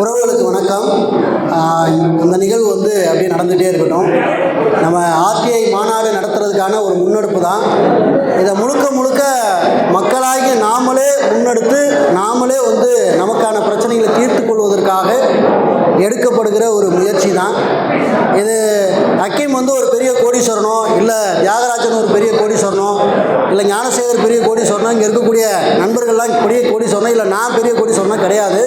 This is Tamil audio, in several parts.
உறவுகளுக்கு வணக்கம். இந்த நிகழ்வு வந்து அப்படியே நடந்துகிட்டே இருக்கட்டும். நம்ம ஆர்டிஐ மாநாடு நடத்துறதுக்கான ஒரு முன்னெடுப்பு தான். இதை முழுக்க முழுக்க மக்களாகி நாமளே முன்னெடுத்து நாமளே வந்து நமக்கான பிரச்சனைகளை தீர்த்து கொள்வதற்காக எடுக்கப்படுகிற ஒரு முயற்சி தான். இது ஹக்கீம் வந்து ஒரு பெரிய கோடீஸ்வரனோ இல்லை தியாகராஜன் ஒரு பெரிய கோடீஸ்வரனோ இல்லை ஞானசேகர் பெரிய கோடீஸ்வரனோ இங்கே இருக்கக்கூடிய நண்பர்கள்லாம் பெரிய கோடீஸ்வரனோ இல்லை நான் பெரிய கோடீஸ்வரனோ கிடையாது.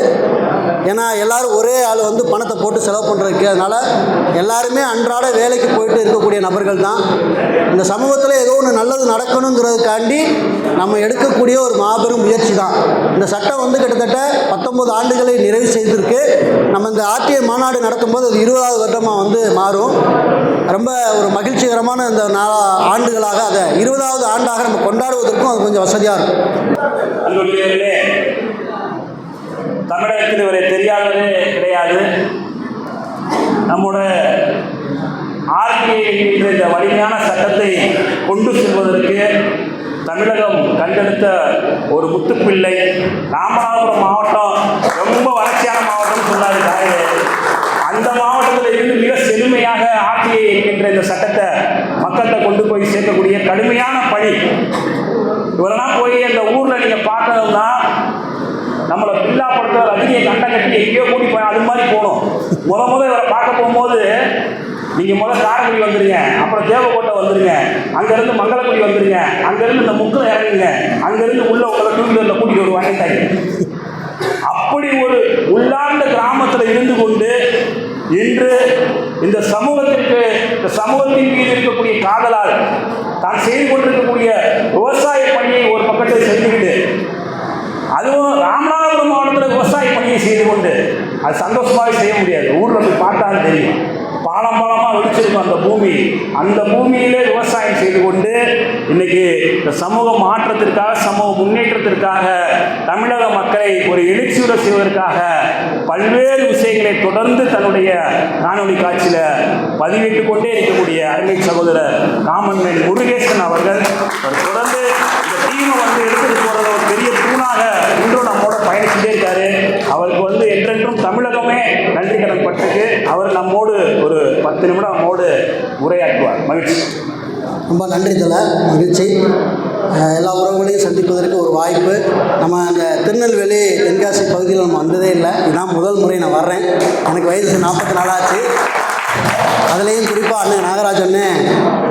ஏன்னா எல்லாரும் ஒரே ஆள் வந்து பணத்தை போட்டு செலவு பண்ணுறதுக்கு அதனால் எல்லாருமே அன்றாட வேலைக்கு போயிட்டு இருக்கக்கூடிய நபர்கள் தான். இந்த சமூகத்தில் ஏதோ ஒன்று நல்லது நடக்கணுங்கிறதுக்காண்டி நம்ம எடுக்கக்கூடிய ஒரு மாபெரும் முயற்சி தான். இந்த சட்டம் வந்து கிட்டத்தட்ட பத்தொம்பது ஆண்டுகளை நிறைவு செய்திருக்கு. நம்ம இந்த ஆர்டிஐ மாநாடு நடத்தும்போது அது இருபதாவது வருடமாக வந்து மாறும். ரொம்ப ஒரு மகிழ்ச்சிகரமான இந்த நாலா ஆண்டுகளாக அதை இருபதாவது ஆண்டாக நம்ம கொண்டாடுவதற்கும் அது கொஞ்சம் வசதியாக இருக்கும். தமிழகத்தில் இவரை தெரியாததே கிடையாது. நம்முடைய ஆர்டிஐ என்கின்ற இந்த வலிமையான சட்டத்தை கொண்டு செல்வதற்கு தமிழகம் கண்டெடுத்த ஒரு முத்துப்பிள்ளை ராமநாதபுரம் மாவட்டம் ரொம்ப வறட்சியான மாவட்டம் சொன்னார் அந்த மாவட்டத்தில் இருந்து மிக செழுமையாக ஆர்டிஐ என்கின்ற இந்த சட்டத்தை மக்கள்கிட்ட கொண்டு போய் சேர்க்கக்கூடிய கடுமையான பணி. இவரெல்லாம் போய் அந்த ஊரில் நீங்கள் பார்க்கணும்னா நம்மளை பில்லா படத்தை ரஜினியை கண்டம் கட்டி எங்கேயோ கூட்டி போய் அது மாதிரி போகணும். முத முத இவரை பார்க்க போகும்போது நீங்கள் முதல் காரக்குடி வந்துடுங்க அப்புறம் தேவக்கோட்டை வந்துடுங்க அங்கேருந்து மங்களக்குடி வந்துடுங்க அங்கேருந்து இந்த முக்கில் இறங்குங்க அங்கேருந்து உள்ள உங்களை டூ வீலரில் கூட்டிகிட்டு வருவாங்க அப்படி ஒரு உள்ளார்ந்த கிராமத்தில் இருந்து கொண்டு இன்று இந்த சமூகத்திற்கு இந்த சமூகத்தின் மீது இருக்கக்கூடிய காதலால் தான் செய்து கொண்டிருக்கக்கூடிய விவசாய பணியை ஒரு பக்கத்தில் செஞ்சுக்கிட்டு அதுவும் ராமநாதபுரம் மாவட்டத்தில் விவசாய பணியை செய்து கொண்டு அது சந்தோஷமாகவே செய்ய முடியாது. ஊரில் போய் பார்த்தாலும் தெரியும். பாலம் பாலமாக வெடிச்சிருக்கும் அந்த பூமி. அந்த பூமியிலே விவசாயம் செய்து கொண்டு இன்னைக்கு இந்த சமூக மாற்றத்திற்காக சமூக முன்னேற்றத்திற்காக தமிழக மக்களை ஒரு எழுச்சியுற செய்வதற்காக பல்வேறு விஷயங்களை தொடர்ந்து தன்னுடைய காணொலி காட்சியில் பதிவிட்டு கொண்டே இருக்கக்கூடிய அருமை சகோதரர் காமன்மேல் முருகேசன் அவர்கள். தொடர்ந்து இந்த டீமை வந்து எடுத்துட்டு போகிறத ஒரு பெரிய தூணாக இன்றும் நம்மோட பயணிச்சுட்டே இருக்காரு அவருக்கு வந்து என்றென்றும் தமிழகமே நன்றி கடன் பட்டிருக்கு அவர் நம்மோடு ஒரு பத்து நிமிடம் நம்மோடு உரையாற்றுவார். மகிழ்ச்சி. ரொம்ப நன்றி தலை மகிழ்ச்சி. எல்லா உறவுகளையும் சந்திப்பதற்கு ஒரு வாய்ப்பு. நம்ம அந்த திருநெல்வேலி தென்காசி பகுதியில் நம்ம வந்ததே இல்லை. இதுதான் முதல் முறை நான் வர்றேன். எனக்கு வயது நாற்பத்தி நாலாச்சு. அதுலேயும் குறிப்பாக அண்ணன் நாகராஜ் அண்ணன்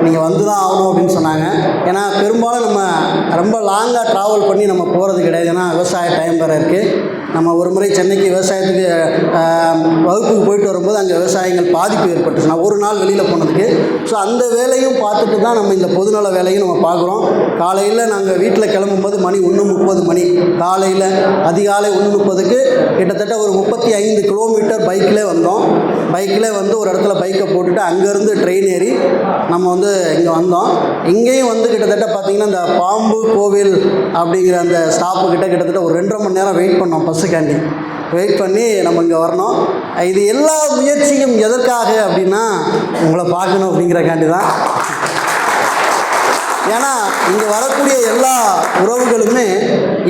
நீங்கள் வந்து தான் ஆகணும் அப்படின்னு சொன்னாங்க. ஏன்னா பெரும்பாலும் நம்ம ரொம்ப லாங்காக ட்ராவல் பண்ணி நம்ம போகிறது கிடையாது. ஏன்னா விவசாய டைம் வேறு இருக்குது நம்ம ஒரு முறை சென்னைக்கு விவசாயத்துக்கு வகுப்புக்கு போயிட்டு வரும்போது அங்கே விவசாயங்கள் பாதிப்பு ஏற்பட்டுச்சு. ஒரு நாள் வெளியில் போனதுக்கு. ஸோ அந்த வேலையும் பார்த்துட்டு தான் நம்ம இந்த பொதுநல வேலையும் நம்ம பார்க்குறோம். காலையில் நாங்கள் வீட்டில் கிளம்பும்போது மணி ஒன்று முப்பது மணி. காலையில் அதிகாலை ஒன்று முப்பதுக்கு கிட்டத்தட்ட ஒரு முப்பத்தி ஐந்து கிலோமீட்டர் பைக்கில் வந்தோம். பைக்கில் வந்து ஒரு இடத்துல பைக்கை போட்டுட்டு அங்கேருந்து ட்ரெயின் ஏறி நம்ம வந்து இங்கே வந்தோம். இங்கேயும் வந்து கிட்டத்தட்ட பார்த்திங்கன்னா இந்த பாம்பு கோவில் அப்படிங்கிற அந்த ஸ்டாப்பு கிட்ட கிட்டத்தட்ட ஒரு ரெண்டரை மணி நேரம் வெயிட் பண்ணோம் பஸ்ஸுக்காண்டி. வெயிட் பண்ணி நம்ம இங்கே வரணும். இது எல்லா முயற்சியும் எதற்காக அப்படின்னா உங்களை பார்க்கணும் அப்படிங்கிறக்காண்டி தான். ஏன்னா இங்கே வரக்கூடிய எல்லா உறவுகளுமே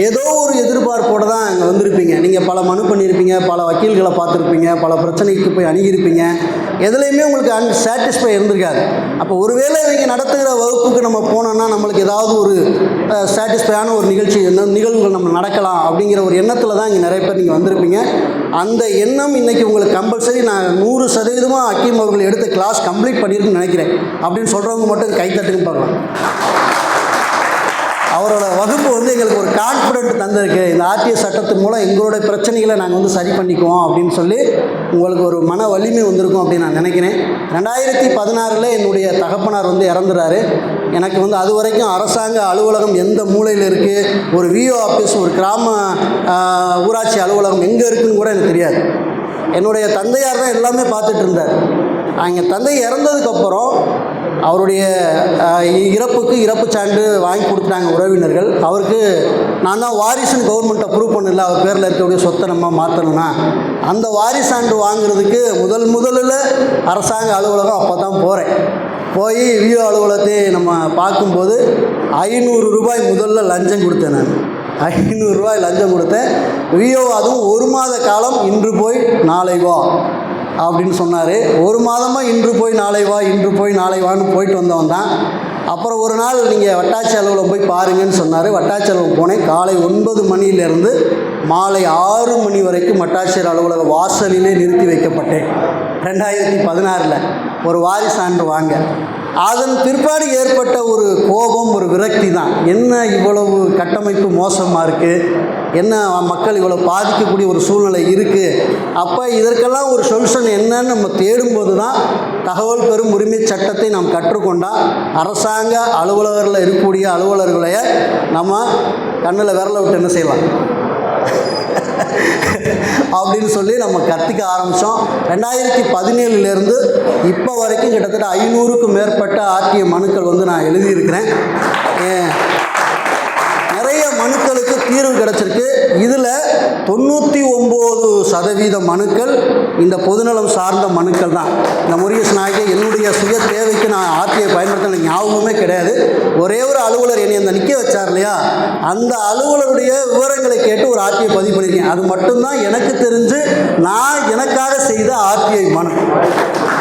ஏதோ ஒரு எதிர்பார்ப்போடு தான் இங்கே வந்திருப்பீங்க. நீங்கள் பல மனு பண்ணியிருப்பீங்க பல வக்கீல்களை பார்த்துருப்பீங்க பல பிரச்சனைக்கு போய் அணுகியிருப்பீங்க. எதுலேயுமே உங்களுக்கு அன் சாட்டிஸ்ஃபை இருந்திருக்காது. அப்போ ஒருவேளை இவங்க நடத்துகிற வகுப்புக்கு நம்ம போனோம்னா நம்மளுக்கு ஏதாவது ஒரு சாட்டிஸ்ஃபையான ஒரு நிகழ்ச்சி என்ன நிகழ்வுகள் நம்ம நடக்கலாம் அப்படிங்கிற ஒரு எண்ணத்தில் தான் இங்கே நிறைய பேர் நீங்கள் வந்திருப்பீங்க. அந்த எண்ணம் இன்றைக்கி உங்களுக்கு கம்பல்சரி நான் நூறு சதவீதமாக அக்கீம் அவர்கள் எடுத்த கிளாஸ் கம்ப்ளீட் பண்ணியிருக்குன்னு நினைக்கிறேன். அப்படின்னு சொல்கிறவங்க மட்டும் கைத்தட்டுன்னு பார்க்கலாம். அவரோட வகுப்பு வந்து எங்களுக்கு தந்திருக்கு இந்த ஆர்டிஐ சட்டத்தின் மூலம் எங்களுடைய பிரச்சனைகளை நாங்கள் வந்து சரி பண்ணிக்குவோம் அப்படின்னு சொல்லி உங்களுக்கு ஒரு மன வலிமை வந்திருக்கும் அப்படின்னு நான் நினைக்கிறேன். ரெண்டாயிரத்தி பதினாறில் என்னுடைய தகப்பனார் வந்து இறந்துறாரு. எனக்கு வந்து அது வரைக்கும் அரசாங்க அலுவலகம் எந்த மூலையில் இருக்குது ஒரு விஓ ஆஃபீஸ் ஒரு கிராம ஊராட்சி அலுவலகம் எங்கே இருக்குதுன்னு கூட எனக்கு தெரியாது. என்னுடைய தந்தையார் தான் எல்லாமே பார்த்துட்டு இருந்தார். அங்கே தந்தை இறந்ததுக்கப்புறம் அவருடைய இறப்புக்கு இறப்பு சான்று வாங்கி கொடுத்துட்டாங்க உறவினர்கள். அவருக்கு நான் தான் வாரிசுன்னு கவர்மெண்ட் அப்ரூவ் பண்ணல. அவர் பேரில் இருக்கக்கூடிய சொத்தை நம்ம மாற்றணும்னா அந்த வாரிசு சான்று வாங்குறதுக்கு முதல் முதலில் அரசாங்க அலுவலகம் அப்போ தான் போகிறேன் போய் விஓ அலுவலகத்தை நம்ம பார்க்கும்போது ஐநூறு ரூபாய் முதல்ல லஞ்சம் கொடுத்தேன் நான். ஐநூறுரூவாய் லஞ்சம் கொடுத்தேன். விஓ அதுவும் ஒரு மாத காலம் இன்று போய் நாளை வா. அப்படின்னு சொன்னார். ஒரு மாதமாக இன்று போய் நாளை வா இன்று போய் நாளை வான்னு போயிட்டு வந்தவன் தான். அப்புறம் ஒரு நாள் நீங்கள் வட்டாட்சி அலுவலகம் போய் பாருங்கன்னு சொன்னார். வட்டாட்சி அலுவலகம் போனேன். காலை ஒன்பது மணியிலேருந்து மாலை ஆறு மணி வரைக்கும் வட்டாட்சியர் அலுவலக வாசலிலே நிறுத்தி வைக்கப்பட்டேன். ரெண்டாயிரத்தி பதினாறில் ஒரு வாரிசான்று வாங்க. அதன் பிற்பாடு ஏற்பட்ட ஒரு விரக்தி தான். என்ன இவ்வளவு கட்டமைப்பு மோசமாக இருக்குது என்ன மக்கள் இவ்வளோ பாதிக்கக்கூடிய ஒரு சூழ்நிலை இருக்குது அப்போ இதற்கெல்லாம் ஒரு சொல்யூஷன் என்னன்னு நம்ம தேடும்போது தான் தகவல் பெறும் உரிமை சட்டத்தை நாம் கற்றுக்கொண்டால் அரசாங்க அலுவலகர்களில் இருக்கக்கூடிய அலுவலர்களை நம்ம கண்ணில் விரல விட்டு என்ன செய்யலாம்? அப்படின்னு சொல்லி நம்ம கற்றுக்க ஆரம்பித்தோம் ரெண்டாயிரத்தி பதினேழுலேருந்து இப்போ வரைக்கும் கிட்டத்தட்ட ஐநூறுக்கும் மேற்பட்ட ஆர்டிஐ மனுக்கள் வந்து நான் எழுதியிருக்கிறேன். நிறைய மனுக்களுக்கு தீர்வு கிடச்சிருக்கு. இதில் தொண்ணூற்றி ஒம்பது சதவீத மனுக்கள் இந்த பொதுநலம் சார்ந்த மனுக்கள் தான். இந்த முருகேஷ் நாயகி என்னுடைய சுய தேவைக்கு நான் ஆர்டிஐ பயன்படுத்தின ஞாபகமே கிடையாது. ஒரே ஒரு அலுவலர் என்னை அந்த நிற்க வச்சார் இல்லையா? அந்த அலுவலருடைய விவரங்களை கேட்டு ஒரு ஆர்டிஐ பதிவு பண்ணியிருக்கேன். அது மட்டும்தான் எனக்கு தெரிஞ்சு நான் எனக்காக செய்த ஆர்டிஐ மனு.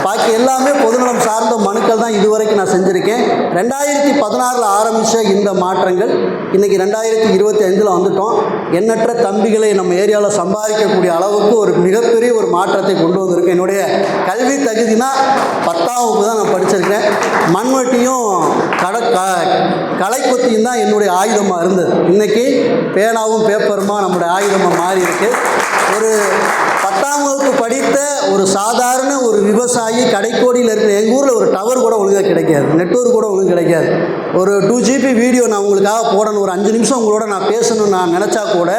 பாக்கி எல்லாமே பொதுநலம் சார்ந்த மனுக்கள் தான் இதுவரைக்கும் நான் செஞ்சுருக்கேன். ரெண்டாயிரத்தி பதினாறில் ஆரம்பித்த இந்த மாற்றங்கள் இன்றைக்கி ரெண்டாயிரத்தி இருபத்தி அஞ்சில் வந்துட்டோம். எண்ணற்ற தம்பிகளை நம்ம ஏரியாவில் சம்பாதிக்கக்கூடிய அளவுக்கு ஒரு மிகப்பெரிய ஒரு மாற்றத்தை கொண்டு வந்திருக்கேன். என்னுடைய கல்வி தகுதினா பத்தாம் வகுப்பு தான் நான் படிச்சிருக்கேன் மண்வெட்டியும் கட க கலைக்குத்தியும் தான் என்னுடைய ஆயுதமாக இருந்தது. இன்றைக்கி பேனாவும் பேப்பருமா நம்முடைய ஆயுதமாக மாறி இருக்கு ஒரு பத்தாம் வகுப்பு படித்த ஒரு சாதாரண ஒரு விவசாயி கடைக்கோடியில் இருக்கிற எங்கள் ஊரில் ஒரு டவர் கூட ஒழுங்காக கிடைக்காது. நெட்வொர்க் கூட ஒழுங்கு கிடைக்காது. ஒரு டூ ஜிபி வீடியோ நான் உங்களுக்காக போடணும். ஒரு அஞ்சு நிமிஷம் உங்களோட நான் பேசணும்னு நான் நினச்சா கூட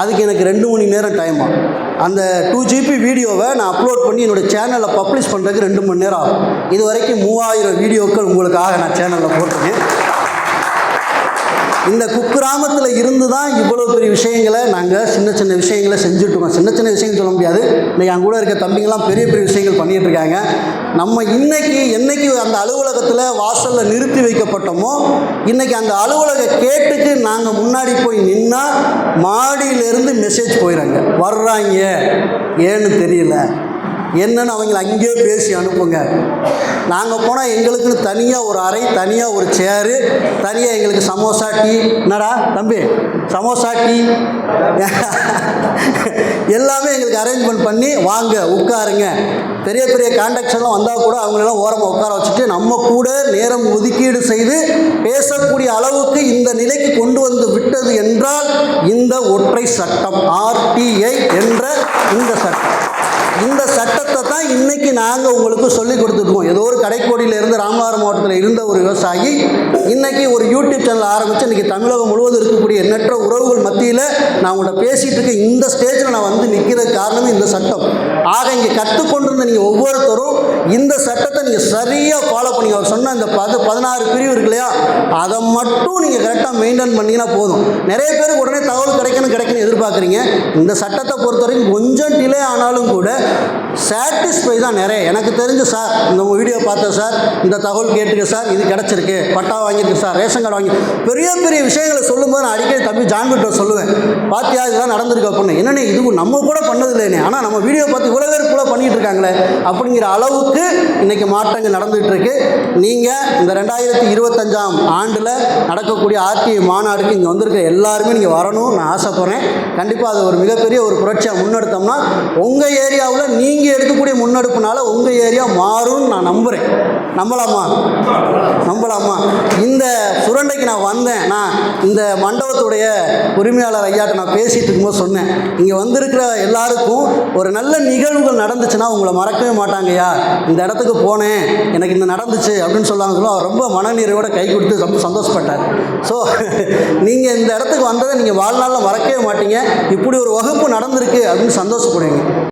அதுக்கு எனக்கு ரெண்டு மணி நேரம் டைம் ஆகும். அந்த டூ ஜிபி வீடியோவை நான் அப்லோட் பண்ணி என்னோடய சேனலில் பப்ளிஷ் பண்ணுறதுக்கு ரெண்டு மணி நேரம் ஆகும். இது வரைக்கும் மூவாயிரம் வீடியோக்கள் உங்களுக்காக நான் சேனலில் போட்டிருக்கேன். இந்த குக்கிராமத்தில் இருந்து தான் இவ்வளோ பெரிய விஷயங்களை நாங்கள் சின்ன சின்ன விஷயங்களை செஞ்சுட்டு சின்ன சின்ன விஷயங்கள் சொல்ல முடியாது. இன்றைக்கி என் கூட இருக்க தம்பிங்கெல்லாம் பெரிய பெரிய விஷயங்கள் பண்ணிகிட்ருக்காங்க இருக்காங்க. நம்ம இன்னைக்கு என்னைக்கு அந்த அலுவலகத்தில் வாசலில் நிறுத்தி வைக்கப்பட்டோமோ இன்னைக்கு அந்த அலுவலக கேட்டுக்கு நாங்கள் முன்னாடி போய் நின்னால் மாடியிலேருந்து மெசேஜ் போயிடுறாங்க வர்றாங்க. ஏன்னு தெரியல. என்னன்னு அவங்கள அங்கேயே பேசி அனுப்புங்க. நாங்கள் போனால் எங்களுக்குன்னு தனியாக ஒரு அறை தனியாக ஒரு சேரு தனியாக எங்களுக்கு சமோசா டீ. என்னடா தம்பி? சமோசா டீ. எல்லாமே எங்களுக்கு அரேஞ்ச்மெண்ட் பண்ணி வாங்க உட்காருங்க. பெரிய பெரிய கான்டாக்ட்ஸ்லாம் வந்தால் கூட அவங்களெல்லாம் ஓரமாக உட்கார வச்சுட்டு நம்ம கூட நேரம் ஒதுக்கீடு செய்து பேசக்கூடிய அளவுக்கு இந்த நிலைக்கு கொண்டு வந்து விட்டது என்றால் இந்த ஒற்றை சட்டம் ஆர்டிஐ என்ற இந்த சட்டம். இந்த சட்டத்தை தான் இன்னைக்கு நாங்கள் உங்களுக்கு சொல்லி கொடுத்துருக்கோம். ஏதோ ஒரு கடைக்கோடியில் இருந்து ராமநாதபுரம் மாவட்டத்தில் இருந்த ஒரு விவசாயி இன்னைக்கு ஒரு யூடியூப் சேனல் ஆரம்பித்து இன்னைக்கு தமிழகம் முழுவதும் இருக்கக்கூடிய எண்ணற்ற உறவுகள் மத்தியில் நான் உங்கள்கிட்ட பேசிகிட்டு இருக்கேன். இந்த ஸ்டேஜில் நான் வந்து நிற்கிறது காரணமே இந்த சட்டம். ஆக இங்கே கற்றுக்கொண்டிருந்த நீங்கள் ஒவ்வொருத்தரும் இந்த சட்டத்தை நீங்கள் சரியாக ஃபாலோ பண்ணி அவர் சொன்ன இந்த பது பதினாறு பிரிவு இருக்கு இல்லையா? அதை மட்டும் நீங்கள் கரெக்டாக மெயின்டைன் பண்ணிங்கன்னா போதும். நிறைய பேருக்கு உடனே தகவல் கிடைக்கணும் கிடைக்கணும் எதிர்பார்க்குறீங்க. இந்த சட்டத்தை பொறுத்த வரைக்கும் கொஞ்சம் டிலே ஆனாலும் கூட சாட்டிஸ்ஃபை தான் நிறைய. எனக்கு தெரிஞ்சு சார் இந்த வீடியோ பார்த்தேன் சார் இந்த தகவல் கேட்டுக்க சார் இது கிடச்சிருக்கு. பட்டா வாங்கியிருக்கு சார் ரேஷன் கார்டு வாங்கி பெரிய பெரிய விஷயங்களை சொல்லும்போது நான் அடிக்கடி தம்பி ஜான்கிட்ட சொல்லுவேன். பார்த்தியா இதெல்லாம் நடந்திருக்கு அப்படின்னு. என்னென்ன இது நம்ம கூட பண்ணதில்லைண்ணே ஆனால் நம்ம வீடியோ பார்த்து இவ்வளோ பேர் கூட பண்ணிகிட்டு இருக்காங்களே. அப்படிங்கிற அளவுக்கு இன்றைக்கி மாற்றங்கள் நடந்துகிட்டு இருக்கு. நீங்கள் இந்த ரெண்டாயிரத்தி இருபத்தஞ்சாம் ஆண்டில் நடக்கக்கூடிய ஆர்டிஐ மாநாடுக்கு இங்கே வந்திருக்க எல்லாருமே நீங்கள் வரணும் நான் ஆசைப்பட்றேன். கண்டிப்பாக அது ஒரு மிகப்பெரிய ஒரு புரட்சியாக முன்னெடுத்தோம்னா உங்கள் ஏரியாவில் நீங்கள் எடுக்கக்கூடிய முன்னெடுப்புனால உங்கள் ஏரியா மாறும்னு நான் நம்புகிறேன் நம்பலாமா? நம்பலாமா? இந்த சுரண்டைக்கு நான் வந்தேன். நான் இந்த மண்டபத்துடைய உரிமையாளர் ஐயாட்ட நான் பேசிகிட்டு இருக்கும்போது சொன்னேன். இங்கே வந்திருக்கிற எல்லாருக்கும் ஒரு நல்ல நிகழ்வுகள் நடந்துச்சுன்னா உங்களை மறக்கவே மாட்டாங்கய்யா. இந்த இடத்துக்கு போனேன். எனக்கு இந்த நடந்துச்சு அப்படின்னு சொல்லாங்க சொல்ல அவர் ரொம்ப மனநிறைவோட கை கொடுத்து ரொம்ப சந்தோஷப்பட்டார். ஸோ நீங்கள் இந்த இடத்துக்கு வந்ததை நீங்கள் வாழ்நாளில் மறக்கவே மாட்டீங்க. இப்படி ஒரு வகுப்பு நடந்திருக்கு அப்படின்னு சந்தோஷப்படுவீங்க.